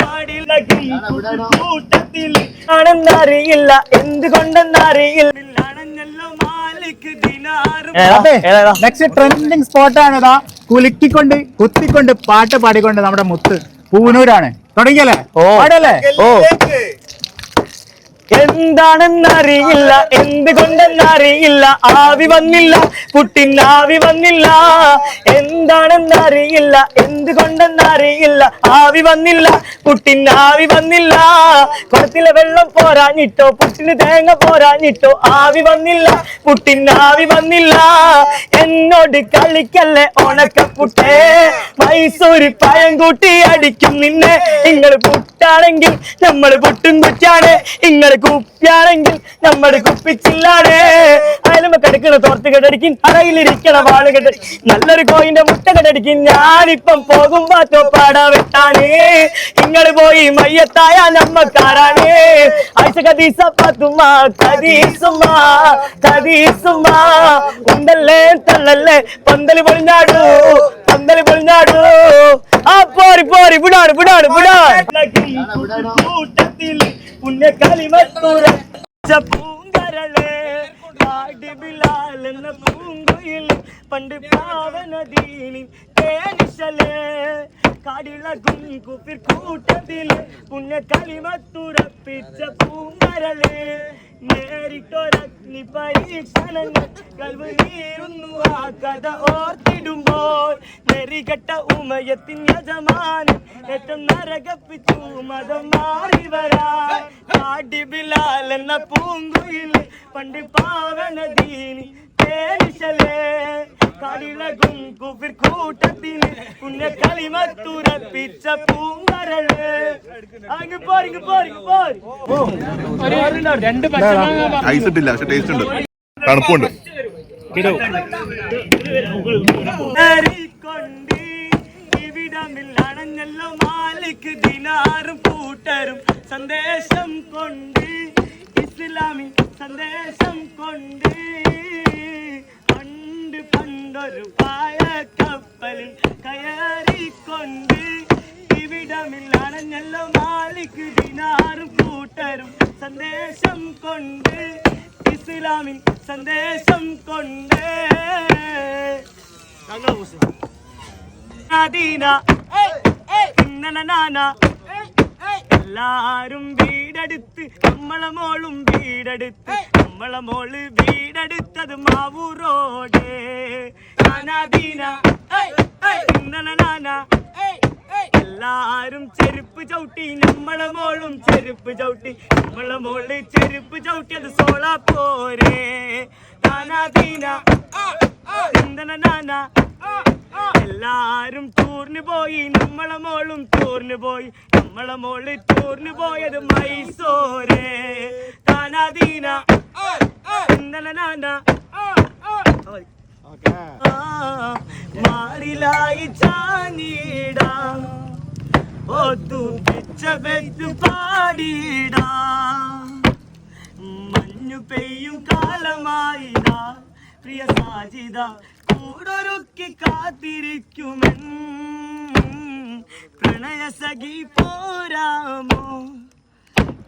പാടില്ല. കൂട്ടത്തിൽ ആണെന്നറിയില്ല. എന്തുകൊണ്ടെന്നറിയില്ല. അണഞ്ഞല്ലോ മാലിക് ദിനാറും. നെക്സ്റ്റ് ട്രെൻഡിങ് സ്പോട്ടാണ് ഇതാ കുലുക്കിക്കൊണ്ട് കുത്തിക്കൊണ്ട് പാട്ട് പാടിക്കൊണ്ട് നമ്മുടെ മുത്ത് പൂനൂരാണ്. തുടങ്ങിയല്ലേ? പാടല്ലേ? ഓ. എന്താണെന്നറിയില്ല എന്തുകൊണ്ടെന്നറിയില്ല ആവി വന്നില്ല പുട്ടിൻ ആവി വന്നില്ല. എന്താണെന്നറിയില്ല എന്തുകൊണ്ടെന്നറിയില്ല ആവി വന്നില്ല പുട്ടിൻ ആവി വന്നില്ല. കുളത്തിലെ വെള്ളം പോരാഞ്ഞിട്ടോ പുട്ടിന് തേങ്ങ പോരാഞ്ഞിട്ടോ ആവി വന്നില്ല പുട്ടിൻ ആവി വന്നില്ല. എന്നോട് കളിക്കല്ലേ ഉണക്കപ്പുട്ടേ? മൈസൂരി പഴം കൂട്ടി അടിക്കും നിന്നെ. നിങ്ങൾ പുട്ടാണെങ്കിൽ നമ്മൾ പുട്ടും കുറ്റാണ്. നിങ്ങൾ കുപ്പിയാണെങ്കിൽ നമ്മുടെ കുപ്പിച്ചില്ലാടേ അയലുമ്പ കിടക്കണ തോർത്ത് കെട്ടടിക്കും അറയിലിരിക്കണ വാൾ കെട്ട. നല്ലൊരു കോയിന്റെ മുട്ട കെട്ടടിക്കും. ഞാനിപ്പം പോകുമ്പോ പാറ്റോ പാടാ വെട്ടാണ് നിങ്ങൾ പോയി മയ്യത്തായ നമ്മക്കാരാണേ ആയിഷ കദീസ പത്തുമ്മ കദീസുമ്മ കദീസുമ്മ ഉണ്ടല്ലേ തള്ളല്ലേ പന്തൽ പൊളിഞ്ഞാടു പന്തൽ പൊളിഞ്ഞാടു. ആ പോരി പോരി വിടാണ് വിടാണ് വിടാണ്. കൂട്ടത്തിൽ പുണ്യ കളിമത്തൂര പൂങ്കരളെ പാടി ബിലാൽ എന്ന പൂങ്കുയിൽ പണ്ട് പാവനദീനി തേനിശലേ. കാടിളകും കുപ്പിർ കൂട്ടത്തിൽ പുണ്യ കളിമത്തുറപ്പിച്ച പൂങ്കരളെ. നേരിട്ടൊരഗ്നി പരീക്ഷണങ്ങൾ കൽവ് നീരുന്നു കഥ ഓർത്തിടുമ്പോൾ നെറികെട്ട ഉമയത്തിൻ യജമാനൻ ഏറ്റവും നരകപ്പിച്ചു. മതം മാറി വരാ കാടി ബിലാൽ എന്ന പൂങ്കുയിൽ പണ്ട് പാവനദീനി തേനിശലേ. കളിളകും കുഫിർ കൂട്ടത്തിന് പുണ്യ കളിമത്തുറപ്പിച്ച പൂങ്കരൾ. അങ്ങ് പോരിങ്ങ് പോരിങ്ങ് പോരി ഇങ്ങ് പോരി. രണ്ട് ഐസ് ഇട്ടില്ല പക്ഷെ ടേസ്റ്റ് ഉണ്ട്. തണുപ്പുണ്ട്. കൊണ്ട് ഇവിടമിൽ അണഞ്ഞല്ലോ മാലിക് ദിനാറും കൂട്ടരും. സന്ദേശം കൊണ്ട് ഇസ്ലാമി സന്ദേശം കൊണ്ട് പണ്ട് പണ്ടൊരു പായ കപ്പലിൽ കയറിക്കൊണ്ട് ഇവിടമിൽ അണഞ്ഞല്ലോ മാലിക് ദിനാറും കൂട്ടരും. സന്ദേശം കൊണ്ട് ഇസ്ലാമിൻ സന്ദേശം കൊണ്ട്. എല്ലാരും വീടെടുത്ത് നമ്മളെ മോളും വീടെടുത്ത് നമ്മളെ മോൾ വീടെടുത്തത് മാവൂറോടെ. നാനാദീന നാന എല്ലാരും ചെരുപ്പ് ചവിട്ടി നമ്മളെ മോളും ചെരുപ്പ് ചവിട്ടി. നമ്മളെ മോൾ ചെരുപ്പ് ചവിട്ടി അത് സോളാ പോരെ. നാന എല്ലാരും ടൂറിന് പോയി നമ്മളെ മോളും ടൂറിന് പോയി. നമ്മളെ മോൾ ടൂറിന് പോയത് മൈസോരെ. താനാദീന നാന. മാറിലായി ചാഞ്ഞിടാം. മഞ്ഞു പെയ്യും കാലമായിടാ. പ്രിയ സാജിത കൂടൊരുക്കി കാത്തിരിക്കുമെൻ. പ്രണയ സഖി പോരാമോ?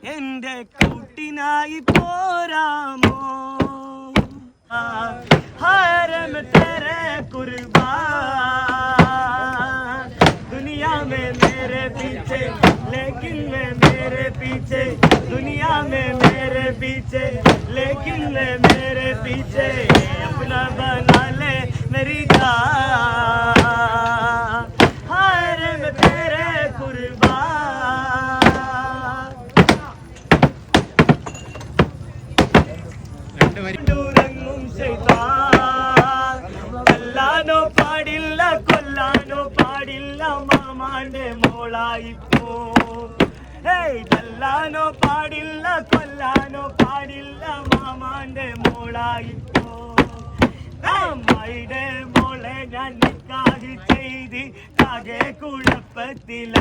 എന്റെ കൂട്ടിനായി പോരാമോ? पीछे लेकिन मैं मेरे पीछे दुनिया में मेरे पीछे लेकिन मैं मेरे पीछे अपना बना ले मेरी जान हाय रे मैं तेरे कुर्बान ദൂരങ്ങും ശൈത്താൻ. കൊല്ലാനോ പാടില്ല കൊല്ലാനോ പാടില്ല മാമാന്റെ മോളായിപ്പോ. ഹേയ് തല്ലാനോ പാടില്ല കൊല്ലാനോ പാടില്ല മാമാന്റെ മോളായിപ്പോ. അമ്മയുടെ മോളെ ഞാൻ നിക്കാഹ് ചെയ്ത് കാകെ കുഴപ്പത്തില.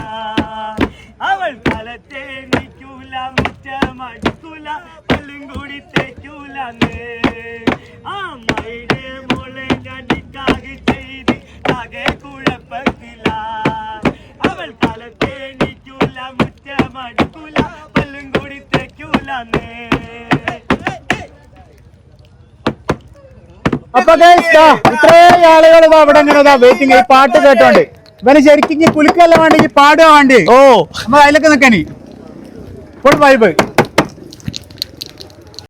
അവൾ തലത്തെ നിൽക്കൂല മുറ്റമടിക്കൂല പല്ലും കൂടി തേക്കൂല അമ്മയുടെ മടിക്കൂല പല്ലും കൂടി തെക്കൂല അപ്പൊ ഇത്രയും ആളുകൾ അവിടെ ഇങ്ങനെ വെയിറ്റിംഗ് ഈ പാട്ട് കേട്ടോണ്ട്. ഇവന് ശരിക്കും പുലിക്കല്ല വേണ്ടി പാടുക വേണ്ടി. ഓ. നമ്മൾ അതിലൊക്കെ നിക്കാനേ. Full vibe